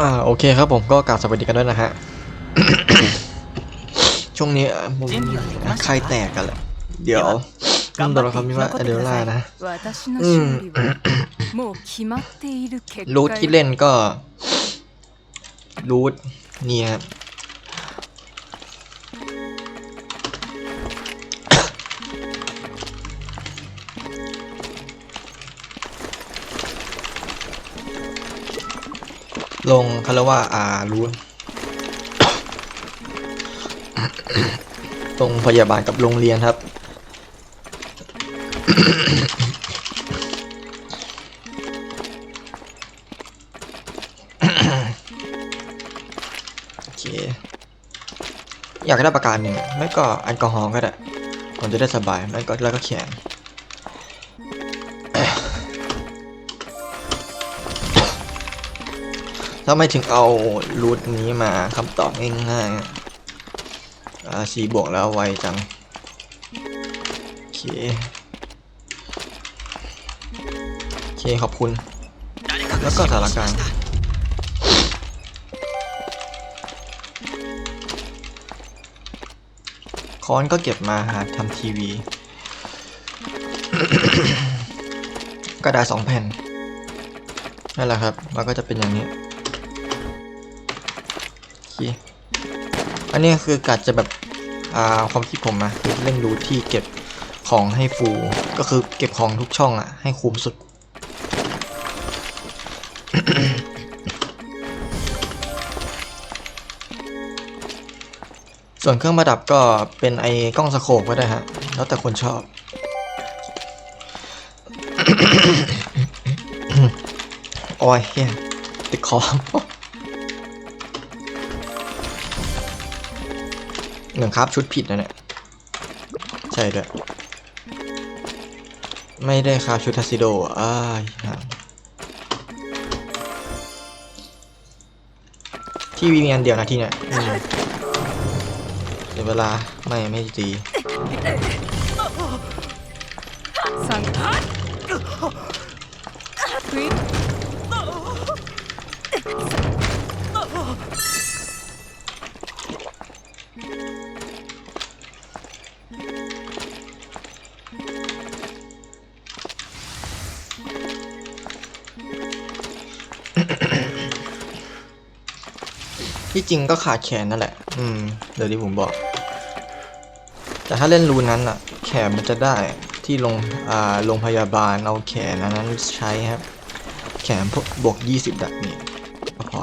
อ่าโอเคครับผมก็กราบสวัสดีกันด้วยนะฮะ ช่วงนี้มึงใครแตกกันแหละเดี๋ยวนั่นตัวละครมีว่าเดี๋ลล่านะอืมรูทที่เล่นก็รูทเนี่ย ลงเขาเรียกว่าอ่ารูทตรงพยาบาลกับโรงเรียนครับ โอเค อยากได้ประการหนึ่ง ไม่ก็แอลกอฮอล์ก็ได้ผมจะได้สบาย ไม่ก็แล้วก็แขน ถ้าไม่ถึงเอารูทนี้มาคำตอบง่ายๆอาสี่บวกแล้วไวจัง โอเค โอเค ขอบคุณ แล้วก็สถานการณ์ค้อนก็เก็บมาหาทำทีวี กระดาษสองแผ่นนั่นแหละครับ มันก็จะเป็นอย่างนี้ เคอันนี้คือกัดจะแบบอ่าความคิดผมนะคือเล่นรูทที่เก็บของให้ฟูก็คือเก็บของทุกช่องอะให้คุ้มสุด ส่วนเครื่องประดับก็เป็นไอ้กล้องสโคปก็ได้ฮะ แล้วแต่คนชอบโอ้ยเฮียติดคอ หมือนครับชุดผิดนะเนี่ย ใช่ด้วย ไม่ได้ครับชุดทัสซิโดอ้าที่วีมีอันเดียวนะที่เนี่ยเดี๋ยวเวลาไม่ไม่ดี三ク ที่จริงก็ขาดแขนนั่นแหละ อืม เดี๋ยวที่ผมบอก แต่ถ้าเล่นรูนั้นอะแขนมันจะได้ที่โรงอ่าโรงพยาบาลเอาแขนอันนั้นใช้ครับ แขนพวกบวกยี่สิบดักนี่พอ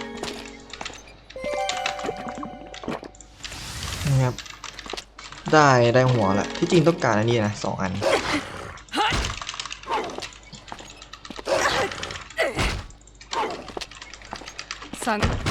ได้ได้หัวละที่จริงต้องการอันนี้นะสองอัน三เ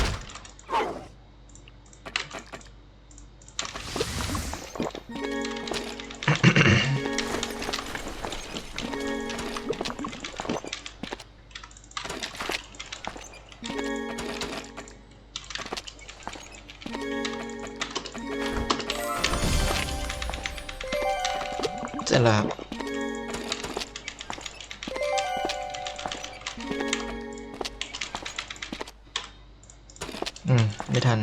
อืม ไม่ทัน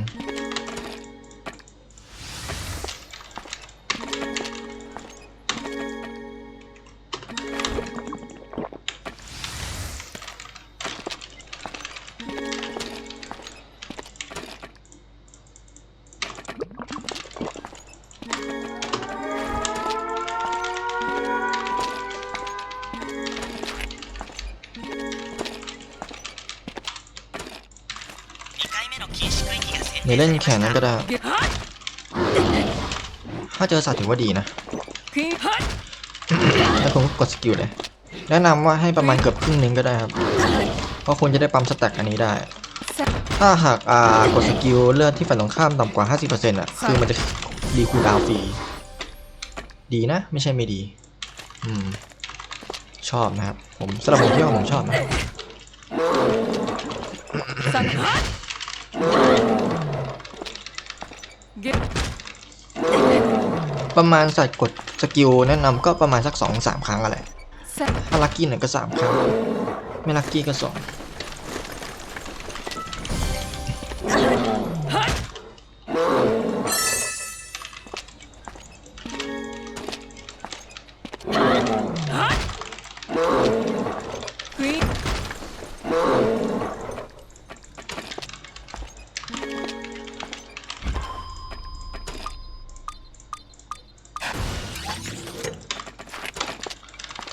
อย่าเล่นแขนนั้นก็ได้ ถ้าเจอสัตว์ถือว่าดีนะแล้วผมก็กดสกิลเลย แนะนำว่าให้ประมาณเกือบครึ่งนึงก็ได้ครับ เพราะคุณจะได้ปั๊มสแต็กอันนี้ได้ ถ้าหากอ่ากดสกิลเลือดที่ฝันยตรงข้ามต่ำกว่า 50%อะ คือมันจะดีคูดาวฟรี ดีนะ ไม่ใช่ไม่ดี อืม ชอบนะครับ ผมสำหรับผมที่ว่าผมชอบนะ ประมาณสัตว์กดสกิลแนะนำก็ประมาณสัก2-3 ครั้งอะไรถ้าลัคกี้หน่อยก็ 3 ครั้ง ไม่ลักกี้ก็ 2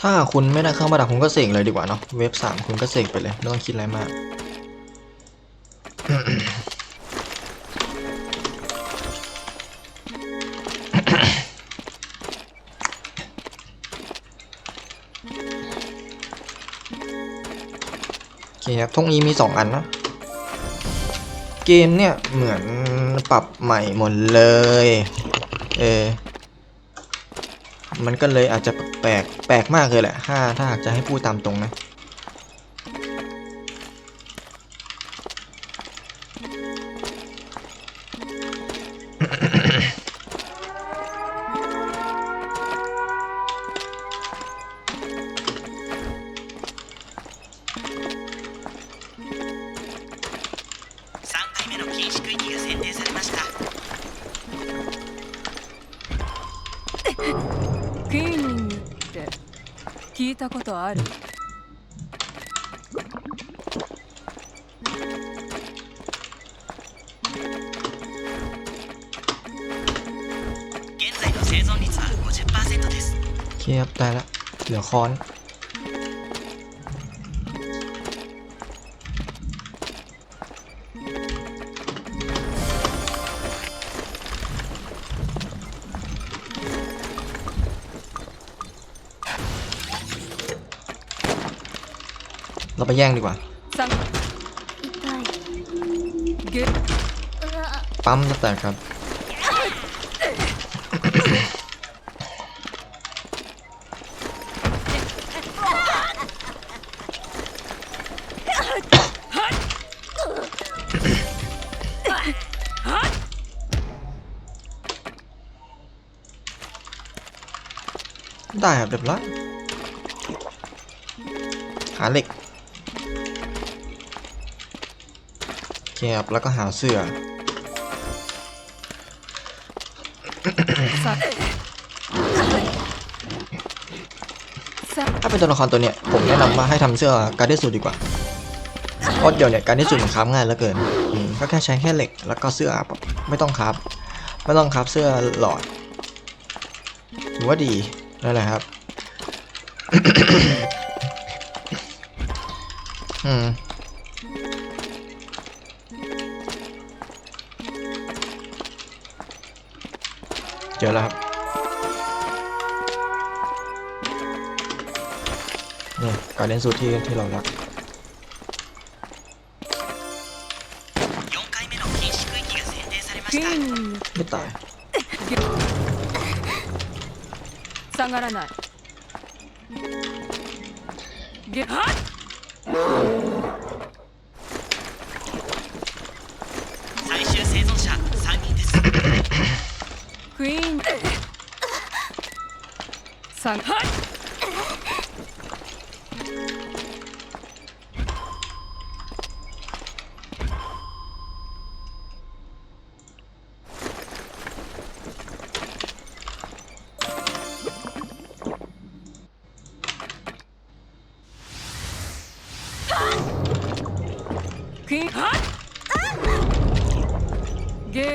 ถ้าคุณไม่ได้เข้ามาดักคุณก็เสกเลยดีกว่าเนาะ เว็บสามคุณก็เสกไปเลย ไม่ต้องคิดอะไรมาก โอเคครับทงนี้มีสองอันนะ เกมเนี่ย เหมือนปรับใหม่หมดเลย เออ มันก็เลยอาจจะแปลกแปลกมากเลยแหละ ถ้าถ้าหากจะให้พูดตามตรงนะ 3回目の禁止区域が選定されました 聞いたことある現在の生存率は50%です โอเคครับได้ละเหลือค้อน ราไปแย่งดีกว่าปั๊มตั้แต่ครับได้ครับเรียบร้อยหาเหล็ก เคครับแล้วก็หาเสื้อささถ้าเป็นตัวละครตัวเนี้ยผมแนะนำว่าให้ทำเสื้อการ์เดสูดีกว่าเพราะเดี๋ยวเนี่ยการ์เดสูมันคราฟง่ายเหลือเกินอืมก็แค่ใช้แค่เหล็กแล้วก็เสื้อปะไม่ต้องคราฟไม่ต้องคราฟเสื้อหลอดถือว่าดีนั่นแหละครับ อืม จอแล้วครับ นี่การเล่นสูตรที่ที่เรารัก 4回目の禁止区域が選定されまクイしたーニング ไม่ตาย 下がらない ゲ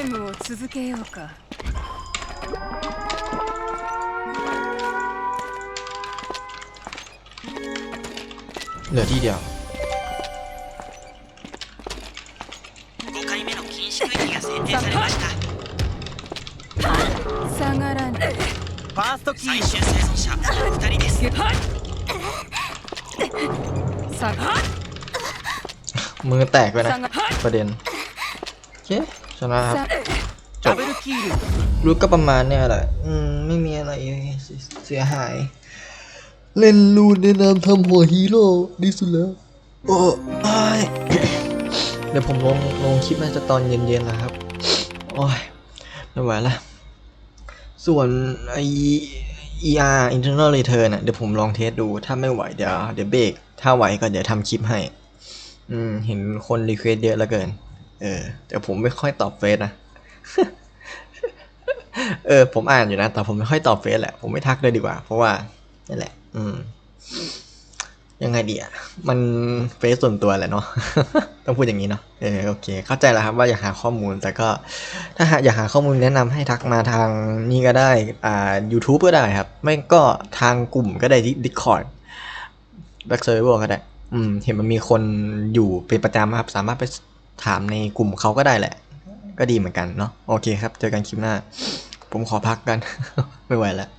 ームを続けようか。 เหลือที่เดียวมือแตกไปนะ ประเด็นโอเคชนะครับจบรู้ก็ประมาณเนี่ยแหละ อืม ไม่มีอะไรเสียหาย เล่นรูนในนามทำหัวฮีโร่ดีสุดแล้ว โอ้ยเดี๋ยวผมลงลงคลิปน่าจะตอนเย็นๆนะครับ โอ้ยไม่ไหวละ ส่วนไอ ER internal return อะเดี๋ยวผมลองเทสดู ถ้าไม่ไหวเดี๋ยวเดี๋ยวเบรก ถ้าไหวก็เดี๋ยวทำคลิปให้ อืม เห็นคนรีเควสเยอะเหลือเกิน เออ แต่ผมไม่ค่อยตอบเฟซนะ เออ ผมอ่านอยู่นะ แต่ผมไม่ค่อยตอบเฟซแหละ ผมไม่ทักเลยดีกว่า เพราะว่านี่แหละ อืม ยังไงดีอะ มันเฟซส่วนตัวแหละเนาะ ต้องพูดอย่างนี้เนาะ เออโอเค เข้าใจแล้วครับว่าอยากหาข้อมูล แต่ก็ ถ้าหากอยากหาข้อมูลแนะนำให้ทักมาทางนี่ก็ได้ อ่า YouTube ก็ได้ครับ ไม่ก็ทางกลุ่มก็ได้ที่ Discord Back Server ก็ได้ อืม เห็นมันมีคนอยู่เป็นประจำครับ สามารถไปถามในกลุ่มเขาก็ได้แหละ ก็ดีเหมือนกันเนาะ โอเคครับ เจอกันคลิปหน้า ผมขอพักกัน ไม่ไหวแล้ว